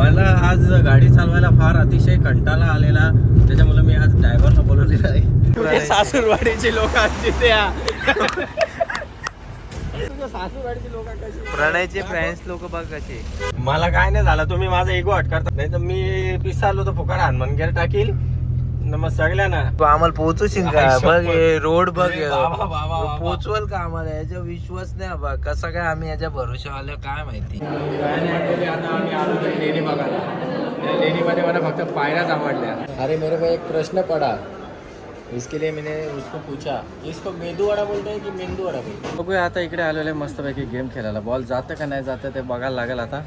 मला आज गाडी चालवायला फार अतिशय कंटाळा आलेला. त्याच्यामुळे मी आज ड्रायव्हरला बोलवलेलं आहे. सासूरवाडीची लोक सासूरवाडीची लोक प्रणयचे फ्रेंड्स लोक बघ कसे मला काय नाही झालं तुम्ही माझा इगो हट करता. नाही तर मी पिसालो तर फुकार हनुमान टाकील. मग सगळ्यांना. तू आम्हाला पोहोचूशील का? बघ. हे रोड बघ बाबा, बाबा, बाबा. पोचवल का आम्हाला? याच्या विश्वास नाही बा. कसं काय आम्ही याच्या भरोशा आलं काय माहिती? काय नाही actually आता आम्ही आलो नाही लेणी बघायला. त्या लेणीमध्ये मला फक्त पायऱ्याच आवडल्या अरे मेरे को एक प्रश्न पडा. इसके लिए मैंने उसको पूछा. इसको मेंदू वडा बोलते हैं की मेंदू वडा बोलते बघूया आता इकडे आलेले मस्तपैकी गेम खेळायला. बॉल जातं का नाही जातं ते बघायला लागेल आता.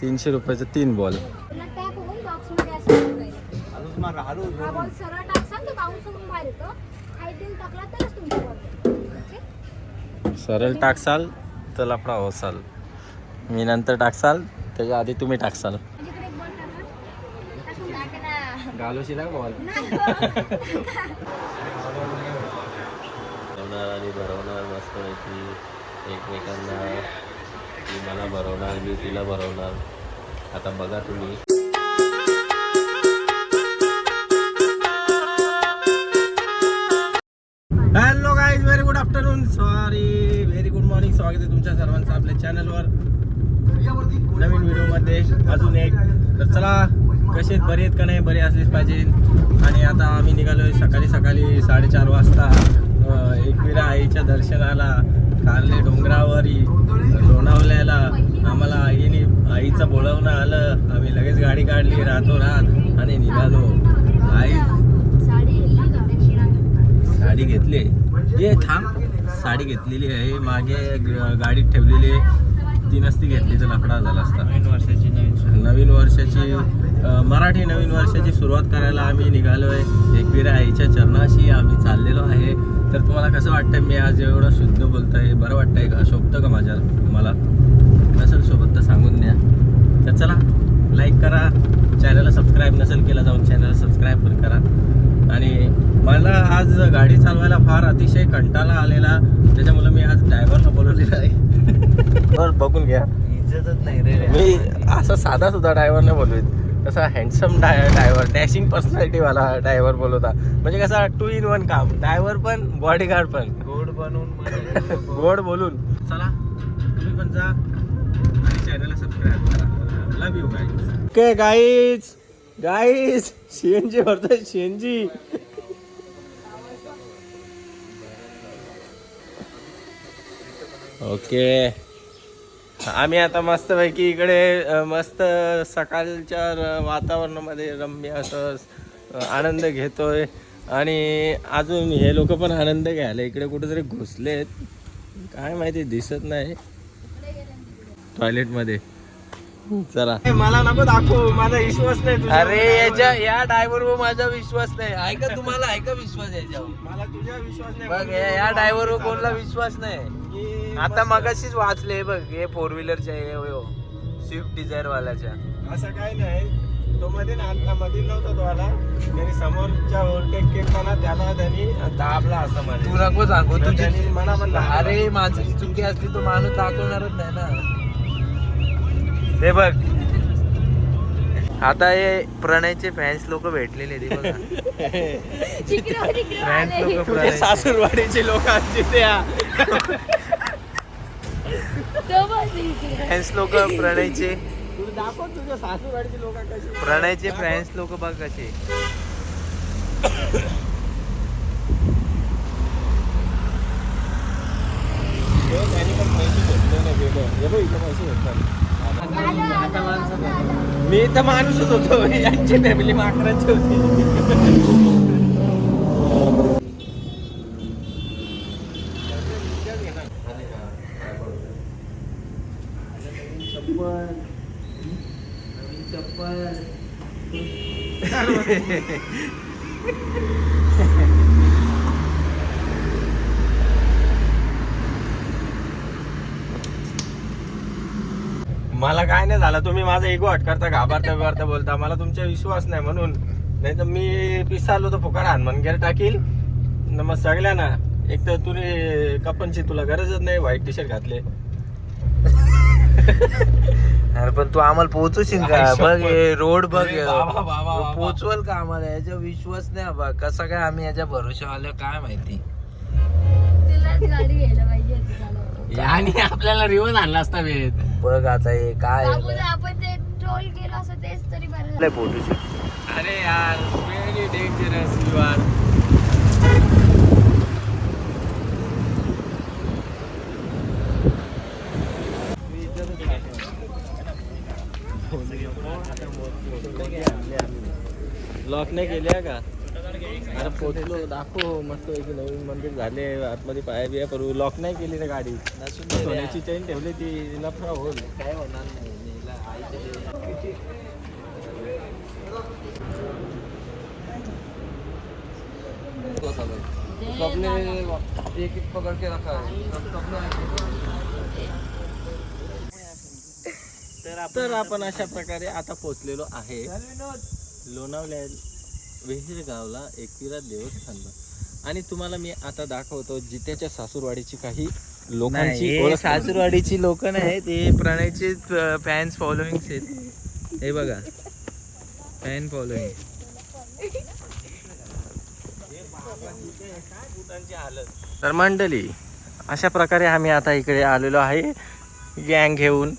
तीनशे रुपयाचं तीन बॉल हा बॉल सरळ टाकसाल तर बाउन्स होऊन बाहेर येतो. टाकला तरच तुमचा बॉल सरळ टाकसाल तर लफडा होसाल मी नंतर टाकसाल त्याच्या आधी तुम्ही टाकसाल. घालूशील बॉल भरवणार आणि भरवणार मस्तपैकी एकमेकांना. ती मला भरवणार मी तिला भरवणार. आता बघा तुम्ही. Afternoon sorry very good morning स्वागत आहे तुमच्या सर्वांचं आपल्या चॅनलवर नवीन व्हिडिओमध्ये अजून एक. तर चला कसे बरे आहेत का नाही? बरे असलेच पाहिजे. आणि आता आम्ही निघालोय सकाळी सकाळी साडेचार वाजता एकविरा आईच्या दर्शनाला कारले डोंगरावरी लोणावल्याला. आम्हाला आईने आईचं बोलवणं आलं. आम्ही लगेच गाडी काढली रातोरात आणि निघालो. आई साडी घेतली. ये थांब. साडी घेतलेली आहे. मागे गाडीत ठेवलेली आहे. ती नसती घेतली तर लफडा झाला असता. नवीन वर्षाची नवीन वर्षाची मराठी नवीन वर्षाची सुरुवात करायला आम्ही निघालोय. एकविरा आईच्या चरणाशी आम्ही चाललेलो आहे. तर तुम्हाला कसं वाटतंय? मी आज एवढं शुद्ध बोलतोय. बरं वाटतंय का? शोभतं का माझ्या मला नसेल सोबत तर सांगून द्या. तर चला लाईक करा. चॅनलला सबस्क्राईब नसेल केलं जाऊन चॅनलला सबस्क्राईब पण करा. आणि मला आज गाडी चालवायला फार अतिशय कंटाळा आलेला. त्याच्यामुळे मी आज ड्रायव्हरला बोलवलेलं आहे. तर बघून घ्या. इज्जतच नाही रे. मी असा साधा सुद्धा ड्रायव्हर नाही बोलवीत तसा हँडसम ड्रायव्हर डॅशिंग पर्सनॅलिटी वाला ड्रायव्हर बोलवता. म्हणजे कसा टू इन वन काम. ड्रायव्हर पण बॉडीगार्ड पण. गोड बनवून गोड बोलून. चला तुम्ही पण जा आणि चॅनलला सबस्क्राईब करा. Love you guys okay guys guys शेनजी भरतोय शेनजी ओके आम्ही आता मस्तपैकी इकडे मस्त सकाळच्या वातावरणामध्ये रम्य असं आनंद घेतोय. आणि अजून हे लोक पण आनंद घ्यायला इकडे कुठेतरी घुसलेत. काय माहिती दिसत नाही. टॉयलेटमध्ये चला. मला नको दाखवू. माझा विश्वास नाही अरे याच्या या ड्रायव्हर वर माझा विश्वास नाही. ऐका तुम्हाला ऐका विश्वास याच्यावर. मला तुझ्या विश्वास नाही. बघ या- या ड्रायव्हर वर कोणला विश्वास नाही. आता मगाशीच वाचले बघ हे फोर व्हीलरच्या स्विफ्ट डिझायर वाल्याच्या. असं काय नाही. तो मध्ये ना आता मध्ये नव्हता तो आला. त्यांनी समोरच्या ओव्हरटेक केला त्याला त्यांनी दाबला असं तू मध्ये नको सांगू तुझी त्यांनी मला दाबलं. अरे माणसाची चुकी असली तो माणूस दाखवणारच नाही ना. हे बघ. आता हे प्रणयचे फॅन्स लोक भेटलेले ते बघा. फॅन्स. लोक तुझे सासूरवाडीचे लोक त्या तो. फॅन्स लोक प्रणयचे. तुला दाखव तुझ्या सासूरवाडीचे लोक कसे प्रणयचे फॅन्स लोक बघ कसे. हे त्यांनी पण पैसे मी तर माणूसच होतो. यांची फॅमिली माकरांची होती. मला काय नाही झालं. तुम्ही माझा इगो हट करता घाबरता बिबारता बोलता. मला तुमचा विश्वास नाही म्हणून. नाही तर मी पिसालो तर फुकार हनुमान गेर टाकील. न मग सगळ्यांना एक तर तुने कपनची तुला गरजच नाही व्हाईट टी शर्ट घातले. अरे पण तू आम्हाला पोहोचूशील का? बघ. हे रोड बघ. बाबा, बाबा, बाबा. पोहोचवल का आम्हाला? याच्या विश्वास नाही बा कसं काय आम्ही याच्या भरोशा आलो काय माहिती? तुलाच गाडी घ्यायला पाहिजे. आणि आपल्याला रिवर्स आणला असता वेळेत बघ आता हे काय आपण ते ट्रोल केलं असं तेच तरी बरं झालं. अरे यार very dangerous you are lock नाही केले का? अरे पोचलो दाखव मस्त पैकी नवीन मंदिर झाले आतमध्ये पाया बिया करू लॉक नाही केली ना गाडी. सोन्याची चेन ठेवली ती लफडा होल. काय होणार नाही सबने एक एक पकड़ के रखा है। तर आपण अशा प्रकारे आता पोचलेलो आहे. लोणावल्या वेहिर गावला एकविरा देवस्थानला आणि तुम्हाला मी आता दाखवतो जित्याच्या सासूरवाडीची काही लोकांची सासूरवाडीची लोक नाही ते प्रणयचे फॅन्स फॉलोईंग आहेत. हे बघा. फॅन फॉलोईंग तर मंडळी अशा प्रकारे आम्ही आता इकडे आलेलो आहे गँग घेऊन.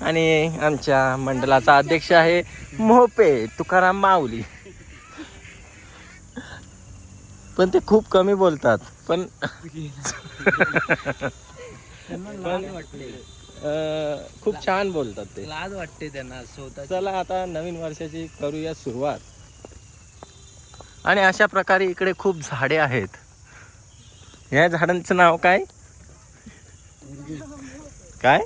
आणि आमच्या मंडळाचा अध्यक्ष आहे मोपे तुकाराम माऊली. पण ते खूप कमी बोलतात. पण अं, खूप छान बोलतात ते. लाज वाटते त्यांना स्वतः चला आता नवीन वर्षाची करूया सुरुवात. आणि अशा प्रकारे इकडे खूप झाडे आहेत. या झाडांचं नाव काय? काय?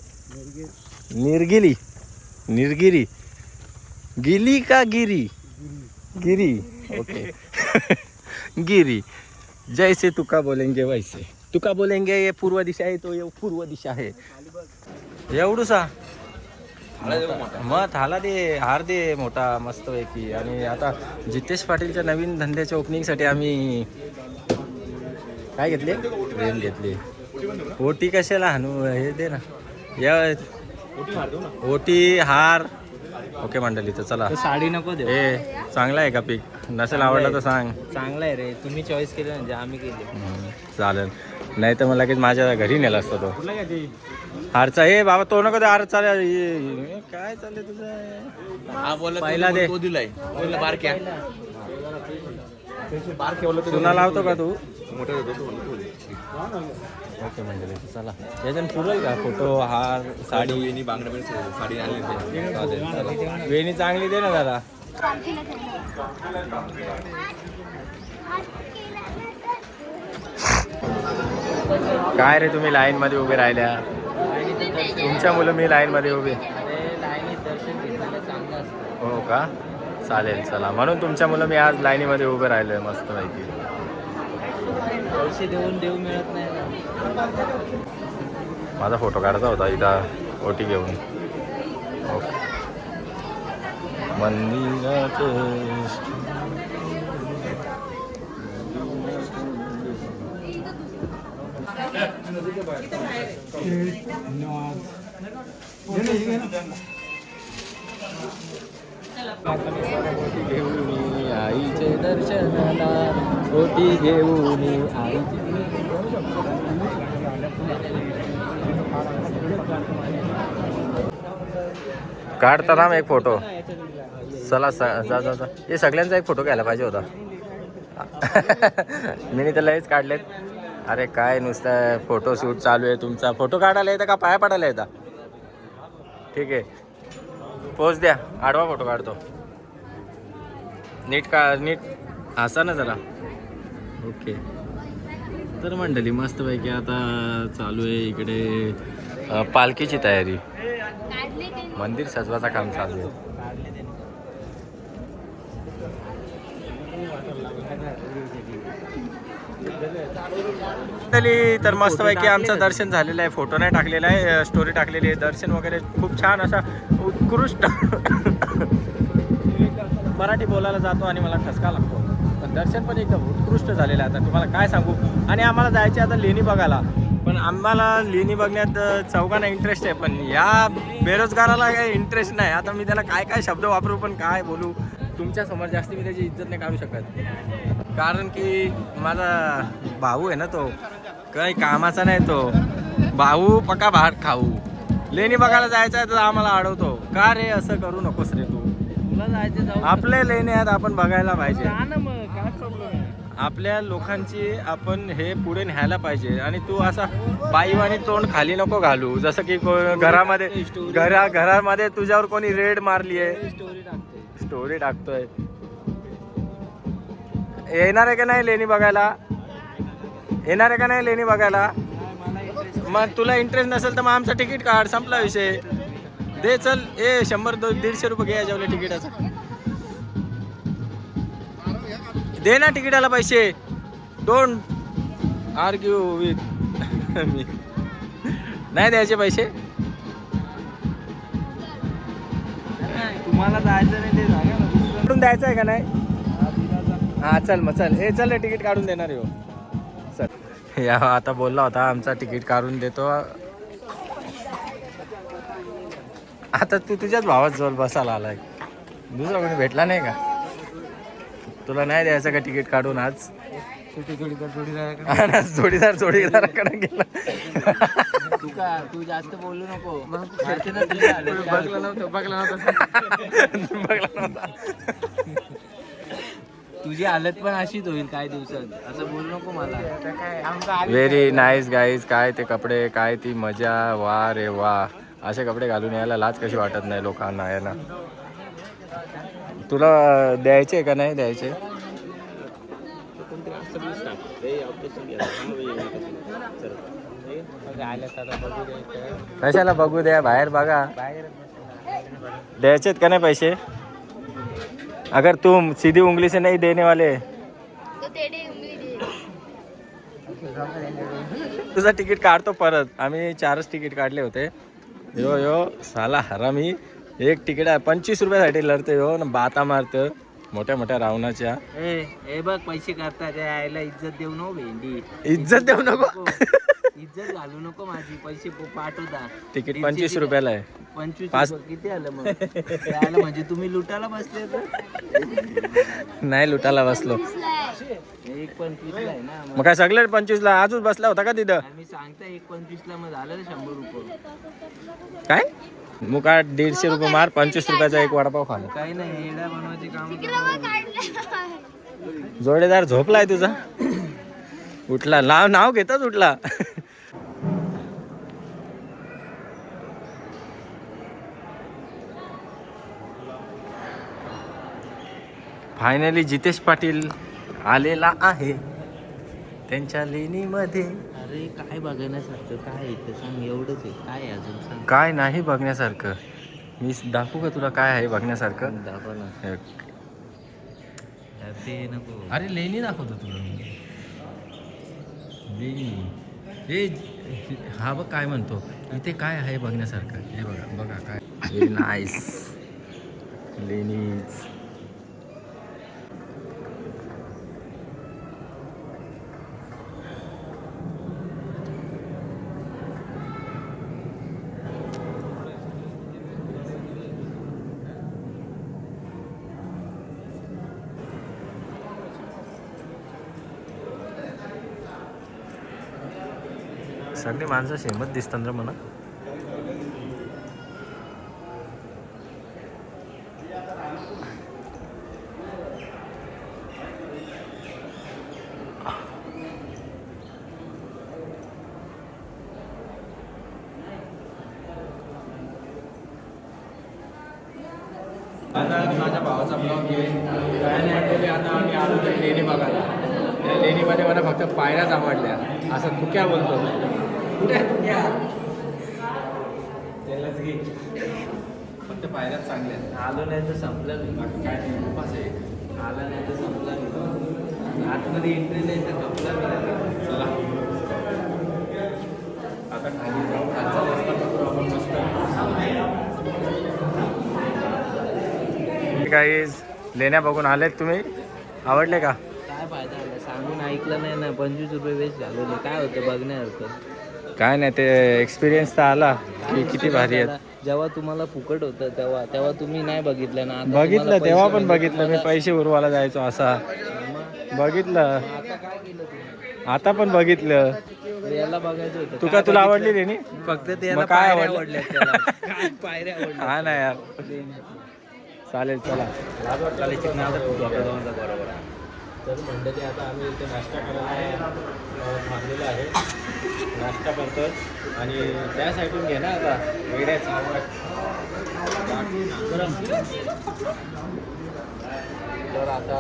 निर्गिली निर्गिरी. गिली का गिरी? गिरी. ओके. गिरी. जैसे तुका बोलेंगे वैसे. तुका बोलेंगे ये पूर्व दिशा आहे तो ये पूर्व दिशा आहे. एवढूसा मग हाला दे हार दे मोठा मस्त पैकी. आणि आता जितेश पाटीलच्या नवीन धंद्याच्या ओपनिंगसाठी आम्ही काय घेतले? रेल घेतली. ओटी कशाला हाणू? हे दे ना. या ओटी हार. ओके मंडळी तर चला. साडी नको दे ए चांगला आहे का पीक? नसेल आवडला तर सांग. चांगला आहे रे. तुम्ही चॉईस केलं म्हणजे आम्ही केले. चालेल. नाही तर मला लगेच माझ्या घरी नेला असता तो. हारचा. हे बाबा तो नको दे हार चालेल हे- हे काय चाललंय तुझं? पहिला दे. दिलाय बारक्या. चुना लावतो का तू? ओके म्हणजे चला. याच्यानं पुरेल का? फोटो हार साडी? वेणी बांगडा साडी आणली वेणी चांगली दे ना दादा. काय रे तुम्ही लाईन मध्ये उभे राहिल्या? तुमच्या मुलं मी लाईन मध्ये उभे. हो का? चालेल चला. म्हणून तुमच्या मुलं मी आज लाईनीमध्ये उभे राहिलोय मस्त पैकी. पैसे देऊन देऊ मिळत नाही माझा फोटो काढायचा होता इथं ओटी घेऊन. ओके. मंदिरात घेऊन आईचे दर्शनाला ओटी घेऊन आईचे काढता ना एक फोटो. चला स- जा जा जा. हे सगळ्यांचा एक फोटो घ्यायला पाहिजे होता. मी तर लयच काढलेत. अरे काय नुसतं फोटो शूट चालू आहे तुमचा. फोटो काढायला येतं का? पाया पडायला येतं? ठीक आहे. पोच द्या. आडवा फोटो काढतो. नीट का नीट हसा ना जरा. ओके. तर मंडळी मस्तपैकी आता चालू आहे इकडे पालखीची तयारी. मंदिर सजवायचं काम चालू आहे. तर मस्तपैकी आमचं दर्शन झालेलं आहे. फोटो नाही टाकलेला आहे स्टोरी टाकलेली आहे. दर्शन वगैरे खूप छान असा उत्कृष्ट मराठी बोलायला जातो आणि मला ठसका लागतो. पण दर्शन पण एकदम उत्कृष्ट झालेलं आहे. आता तुम्हाला काय सांगू? आणि आम्हाला जायचे आता लेणी बघायला. पण आम्हाला लेणी बघण्यात चौघांना इंटरेस्ट आहे. पण या बेरोजगाराला काही इंटरेस्ट नाही. आता मी त्याला काय काय शब्द वापरू पण काय बोलू? तुमच्यासमोर जास्त मी त्याची इज्जत नाही काढू शकत. कारण की माझा भाऊ आहे ना तो काही कामाचा नाही तो. भाऊ पका भात खाऊ. लेणी बघायला जायचं आहे तर आम्हाला अडवतो का रे असं करू नकोस रे तू? तुला जायचं जाऊ आपले लेणे आहेत आपण बघायला पाहिजे. आपल्या लोकांची आपण हे पुढे न्यायला पाहिजे. आणि तू असा बाईवाणी तोंड खाली नको घालू. जसं की को- घरामध्ये घरा घरामध्ये तुझ्यावर कोणी रेड मारली आहे स्टोरी टाकते. स्टोरी टाकतोय. येणार आहे का नाही लेणी बघायला? येणार आहे का नाही लेणी बघायला? मग तुला इंटरेस्ट नसेल तर मग आमचं तिकीट काढ संपला विषय. दे चल ए शंभर दो दीडशे रुपये घे याच्यावले तिकिटाचं. दे ना तिकिटाला पैसे. डोंट आर्ग्यू विथ मी नाही द्यायचे पैसे? तुम्हाला जायचं नाही ते द्यायचं आहे का नाही? हा चल मग चल. हे चल तिकीट काढून देणार हो. चल. या आता बोलला होता आमचा तिकीट काढून देतो. आता तू तुझ्याच भावात जवळ बसायला आलाय. दुसरा कोणी भेटला नाही का? तुला नाही द्यायचं का तिकीट काढून आज? छोटी जोडीदार जोडीदार ना, जोडीदार जोडीदाराकडे गेला. तू का तू जास्त बोलू नको. बघला नव्हतं. बघला नव्हतं. बघला नव्हता. तुझी हालत पण अशीच होईल काही दिवसात. असं बोलू नको मला. व्हेरी नाईस गाईज काय ते कपडे काय ती मजा. वा रे वा. असे कपडे घालून यायला लाज कशी वाटत नाही लोकांना यायला तुला द्यायचे का नाही द्यायचे? कशाला बघू द्या बाहेर बघा. द्यायचेत का नाही पैसे? अगर तुम सीधी उंगली से नहीं देने वाले। तो उंगली दे। तुझं तिकीट काढतो परत. आम्ही चारच तिकीट काढले होते. यो यो साला हरामी. एक तिकीट आहे पंचवीस रुपयासाठी लढते हो ना बाता मारतं मोठ्या मोठ्या रावणाच्या ए हे बघ पैसे करतात त्या आईला इज्जत देऊ नको भेंडी. इज्जत देऊ नको. इज्जत घालू नको माझी पैसे प- पाठवता. तिकीट पंचवीस रुपयाला आहे. पंचवीस पाच- रुपये किती आलं मग? ते आलं म्हणजे तुम्ही लुटायला बसले तर? नाही लुटायला बसलो. एक पंचवीसला आहे ना मग. काय सगळे पंचवीसला आजच बसला होता का तिथं? आम्ही सांगता एक पंचवीसला मग झालं ना शंभर रुपये. काय? मुका दीडशे रुपये मार पंचवीस रुपयाचा एक वडापाव खाला काही नाही बनवायचे काम जोडीदार झोपलाय तुझा? उठला. नाव नाव घेतच उठला. फायनली जितेश पाटील आलेला आहे. त्यांच्या लेणीमध्ये. अरे काय बघण्यासारखं? काय आहे ते सांग एवढंच आहे. काय आहे अजून सांग? काय नाही बघण्यासारखं. मी दाखवू का तुला काय आहे बघण्यासारखं? दाखव ना. हे, ते नको. अरे लेणी दाखवतो तुला मी. लेणी. हे हा बघ काय म्हणतो. इथे काय आहे बघण्यासारखं? हे बघा बघा काय. नाईस लेणीज सगळी माणसं सेमच दिसतात रे मला. आता माझ्या भावाचा ब्लॉग आहे काय नाही ॲक्च्युली आता आम्ही आलो त्या लेणी बघायला त्या लेणीमध्ये मला फक्त पायऱ्याच आवडल्या. असं तुक्या बोलतो. कुठे आहे त्यालाच घे फक्त पायऱ्याच चांगल्या आलो नाही तर संपलं मी बाकी काय नाही उपास आहे आला नाही तर संपला आतमध्ये एंट्री नाही तर संपला मी चला आता खाली जाऊ खालचा रस्ता बघू आपण मस्त गाईज लेण्या बघून आलेत तुम्ही. आवडले का? काय फायदा आला सांगून ऐकलं नाही ना. पंचवीस रुपये वेस्ट घालवले. काय होतं बघण्यासारखं? काय नाही ते एक्सपिरियन्स तर आला की किती भारी आहेत. जेव्हा तुम्हाला फुकट होतं तेव्हा तेव्हा तुम्ही नाही बघितलं ना आता बघितलं तेव्हा पैसे पण मिळतात. बघितलं मी पैसे उरवायला जायचो असा. बघितलं. आता काय केलं तुम्ही आता पण बघितलं याला बघायचं होतं. तुका तुला आवडली रे फक्त ते मग काय आवडलं? आवडल्या त्याला. काय पायऱ्या आवडल्या हा ना यार. चालेल चला. तर मंडळी आता आम्ही इथे नाश्ता करायला अ, थांबलेलो आहे. नाश्ता करतो आणि त्या साईडून घे ना आता. वेगळ्या तर आता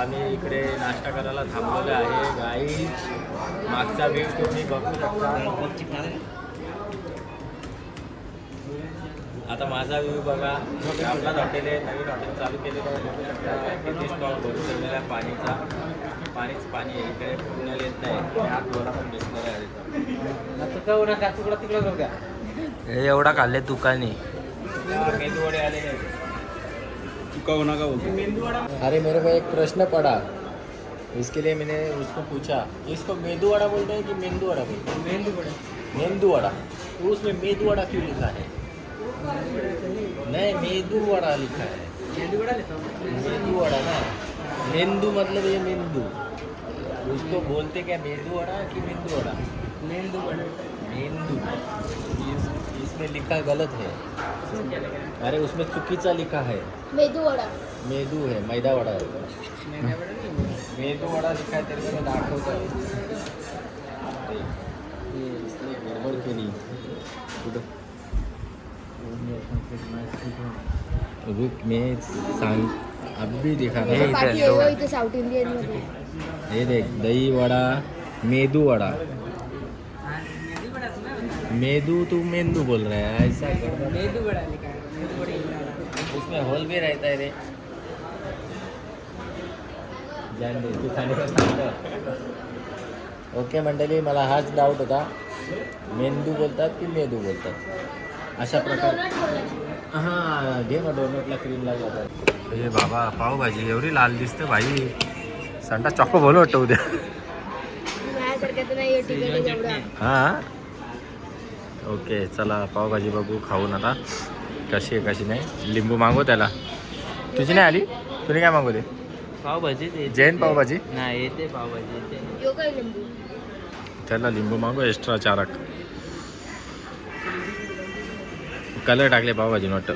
आम्ही इकडे नाश्ता करायला थांबलेलो आहे. गाई मागचा व्ह्यू तुम्ही बघू शकता. आता माझा व्ह्यू बघा आपलाच हॉटेल आहे नवीन हॉटेल चालू केलेलं आहे. बघू शकता किती स्टॉक भरून ठेवलेला आहे पाणीचा. पाणीच पाणी आहे इकडे पूर्ण येत नाही. आत डोळा पण दिसणार आहे. हे एवढा खाल्ले दुकानी. मेंदूवडे आलेले आहेत अरे मेरे को एक प्रश्न पड़ा. इसके लिए मैंने उसको पूछा. इसको मेंदू वड़ा बोलते हैं कि मेंदू वड़ा बोलते हैं? मेंदू वड़ा मेंदू वड़ा तो उसमें मेंदू वड़ा क्यों लिखा है? नहीं मेंदू वड़ा लिखा है मेंदू वड़ा ना. मेंदू मतलब ये मेंदू. उसको बोलते क्या मेंदू वड़ा कि मेंदू वड़ा मेंदू. वड़ा मेंदू इस, इसमें लिखा गलत है। अरे उसमें चुकीचा लिखा है। मेदू वडा मेदू है। मैदा वडा है मेदू। वडा लिखा है तेरे को मैं दाखवतो इसने गडबड केली कुठं? रुक मैं सांग अभी दिखा रहा हे। हूँ. हो इंडियन मध्ये हे देख दही वडा मेदू वडा। मेदू तू मेंदू बोल रहा है ऐसा मेदू वडा उसमें होल भी रहता है रे। जान दे तू खाली का ओके मंडळी मला हाच डाऊट होता। मेंदू बोलतात की मेदू बोलतात? अशा प्रकारे हां घे ना डोनटला क्रीम लागतात हे बाबा पावभाजी एवढी लाल दिसते भाई संडा चॉको बोल वाटतं उद्या. हां? ओके चला पावभाजी बघू खाऊन आता. कशी आहे कशी नाही? लिंबू मागव त्याला. तुझी नाही आली? तुने काय मागवले पावभाजी जैन पावभाजी? नाही येते पावभाजी येते. यो काय लिंबू? त्याला लिंबू मागव एक्स्ट्रा चारक. कलर टाकले पावभाजी नोट.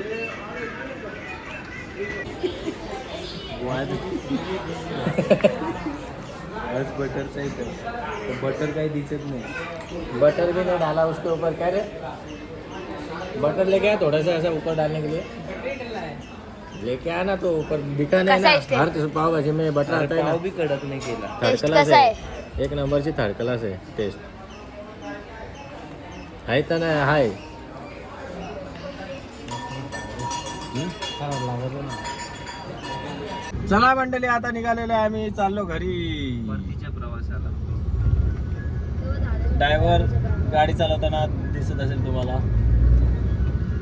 आज बटरचा येतं बटर काही दिसत नाही. बटर भी नहीं डाला उसके ऊपर. क्या रे? बटर लेके आया थोड़ा सा ऐसा ऊपर डालने के लिए. लेके आना तो ऊपर. दिखा नहीं ना. आहे? हर पाव भाजी में बटर आता है ना. पाव बी कडक नाही केला. थर्ड आहे. एक नंबरची थर्ड क्लास आहे. टेस्ट आहे तर नाही हाय. चला मंडळी आता निघालेलो आहे आम्ही. चाललो घरी. प्रवासाला. ड्रायव्हर गाडी चालवताना दिसत असेल तुम्हाला.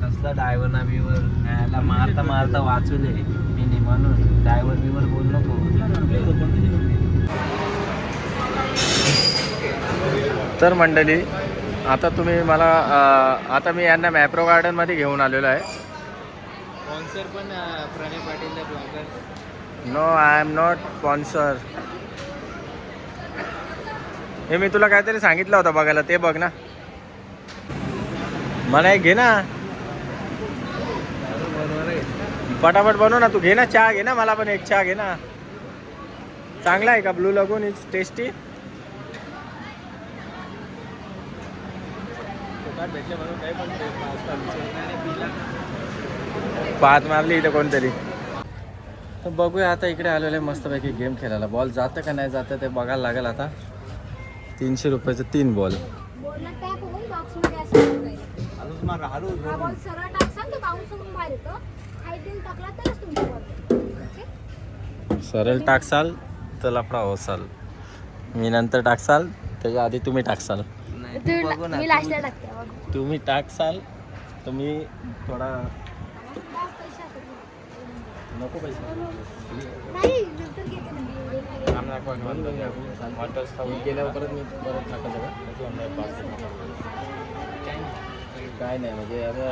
कसला ड्रायव्हर ना बिवर याला मारता मारता वाचवले मी म्हणून. ड्रायव्हर बिवर बोल नको. तर मंडळी आता तुम्ही मला आता मी यांना मॅप्रो गार्डनमध्ये घेऊन आलेलो आहे. स्पॉन्सर पण Pranay Patil blogger no I am not sponsor हे मी तुला काहीतरी सांगितलं होतं बघायला ते बघ ना. मला एक घे ना. पटापट बनव ना तू घे ना चहा घे ना मला पण एक चहा घे ना. चांगला आहे का? ब्लू लगून इज टेस्टी पाच मारली इथं कोणतरी. तर बघूया आता इकडे आलेले मस्तपैकी गेम खेळायला. बॉल जातं का नाही जातं ते बघायला लागेल आता. तीनशे रुपयाचं तीन बॉल सरळ टाकसाल तर लफडा होसाल. मी नंतर टाकसाल त्याच्या आधी तुम्ही टाकसाल. नाही तू तू बघू ना मी लास्टला टाकते बघ. तुम्ही टाकसाल तर मी थोडा बॉक्स पैसे असतात ना. नको पैसे. गेल्यावर परत मी परत टाकायचं का काय नाही म्हणजे आता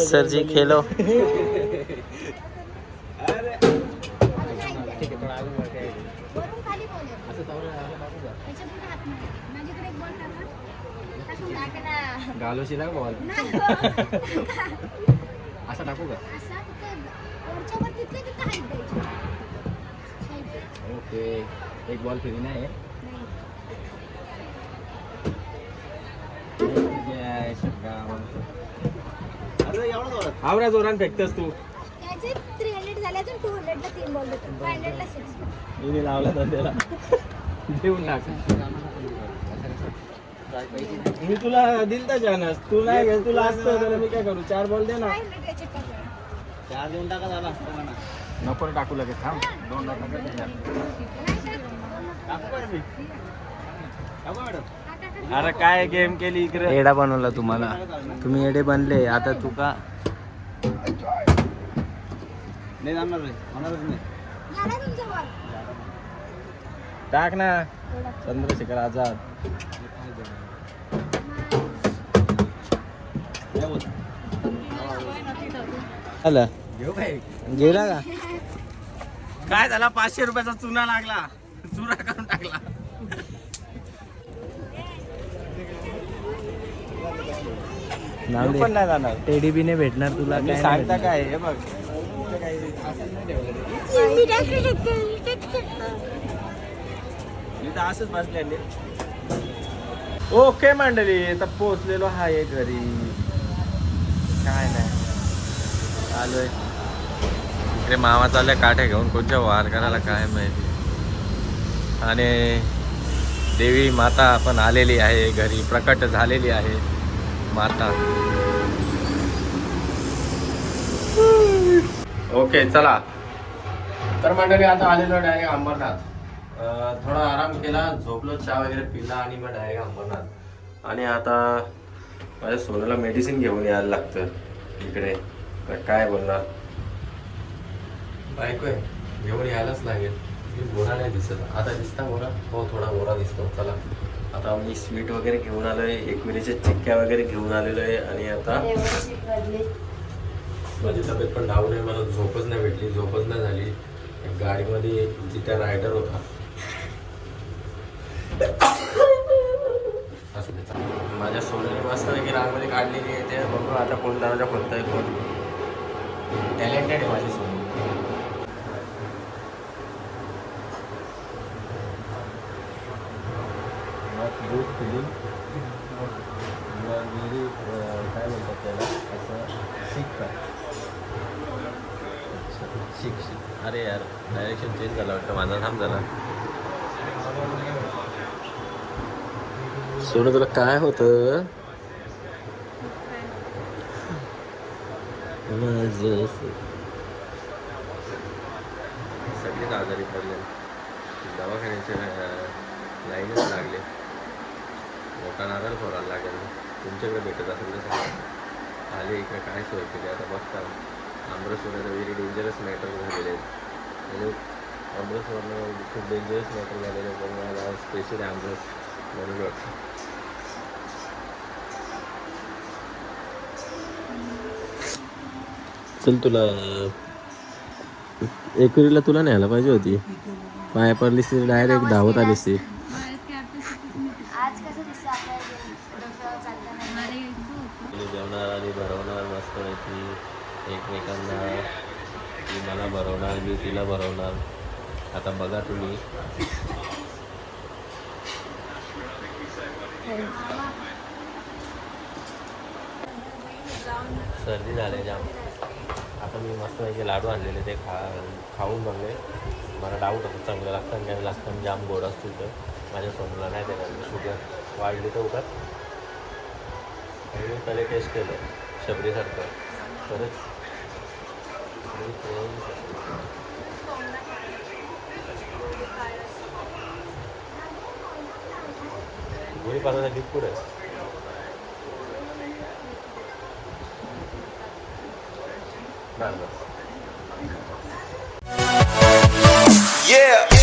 सर जी खेलो. असं टाक ना बॉल. असं टाकू का. ओके. एक बॉल फ्री नाही. आवरा जोरान फेकतस तू. त्याचे थ्री हंड्रेड झाले अजून टू हंड्रेडला तीन बॉल देतो. फाय हंड्रेडला सिक्स लावला तर त्याला. देऊन टाक. मी तुला दिल तर चानस तू नाही घेल तुला असतं तर मी काय करू? चार बॉल दे ना. चार देऊन टाका झाला नको टाकू लगेच थांब. दोन टाका अरे काय गेम केली इकडे? एडा बनवला तुम्हाला. तुम्ही एडे बनले आता तू का? नाही जाणार रे होणारच नाही. टाक ना. चंद्रशेखर आझाद. काय गेला का? काय झाला? पाचशे रुपयाचा चुना लागला. चुना करून टाकला. पण नाही जाणार. टेडी बी नाही भेटणार तुला काय सांगता काय हे बघ इथं काही असंच नाही ठेवलं रे. मी तर असंच बसलेले ओके मंडळी तर पोचलेलो आहे घरी. काय नाही. आलोय इकडे मामा चालले काठ्या घेऊन कोणत्या वार करायला काय माहिती. आणि देवी माता पण आलेली आहे घरी प्रकट झालेली आहे माता. ओके चला. तर मंडळी आता आलेलो डायरेक्ट अंबरनाथ. थोडा आराम केला झोपलो चहा वगैरे पिला आणि मग डायरेक्ट अंबरनाथ. आणि आता माझ्या सोनूला मेडिसिन घेऊन यायला लागतं. इकडे. तर काय बोलणार? बायको आहे. घेऊन यायलाच लागेल. मी गोरा नाही दिसत. आता दिसता गोरा हो थोडा गोरा दिसतो. चला. आता मी स्वीट वगैरे घेऊन आलोय. एकविरीच्या चिक्क्या वगैरे घेऊन आलेलो आहे. आणि आता माझी तब्येत पण डाऊन आहे. मला झोपच नाही भेटली. झोपच नाही झाली. गाडीमध्ये जिथे रायडर होता. माझ्या सोनीने मस्त की रांगोळी काढलेली आहे ते. बघून आता कोण दरवाजा आहे कोण. टॅलेंटेड आहे माझी सोनी. मग दूध काय म्हणतात त्याला? असं शिकतात शिक शिक. अरे यार डायरेक्शन चेंज झाला वाटतं. माझा थांब झाला सोनं तुला काय होतं? सगळेच आजारी पडले. दवाखान्याचे लाईनच लागले. मोठा नारळ फोडायला लागेल. तुमच्याकडे भेटत असेल तर आले इकडे काय सोय केली? आता बघता. आमरस वगैरे व्हेरी डेंजरस मॅटर झालेले म्हणजे आमरसवरनं खूप डेंजरस मॅटर झालेले पण मला स्पेशल आमरस. म्हणून वाटतं चल तुला एकुरीला तुला न्यायला पाहिजे होती. पाया पडलीस डायरेक्ट धावत आलीस ती. जेवणार आणि भरवणार मस्त की एकमेकांना. ती मला भरवणार मी तिला भरवणार. आता बघा तुम्ही. सर्दी झाले जाम. आता मी मस्तपैकी लाडू आणलेले ते खा खाऊन बघले. मला डाऊट होतं चांगलं लागतं आणि लागतं जाम गोड असतील तर माझ्या सोनूला नाही देणार शुगर वाढली तर उगाच. आणि मी पहिले टेस्ट केलं शबरीसारखं. खरंच मी ते- गिफ्ट कुठे? आहे? बरं बरं Yeah.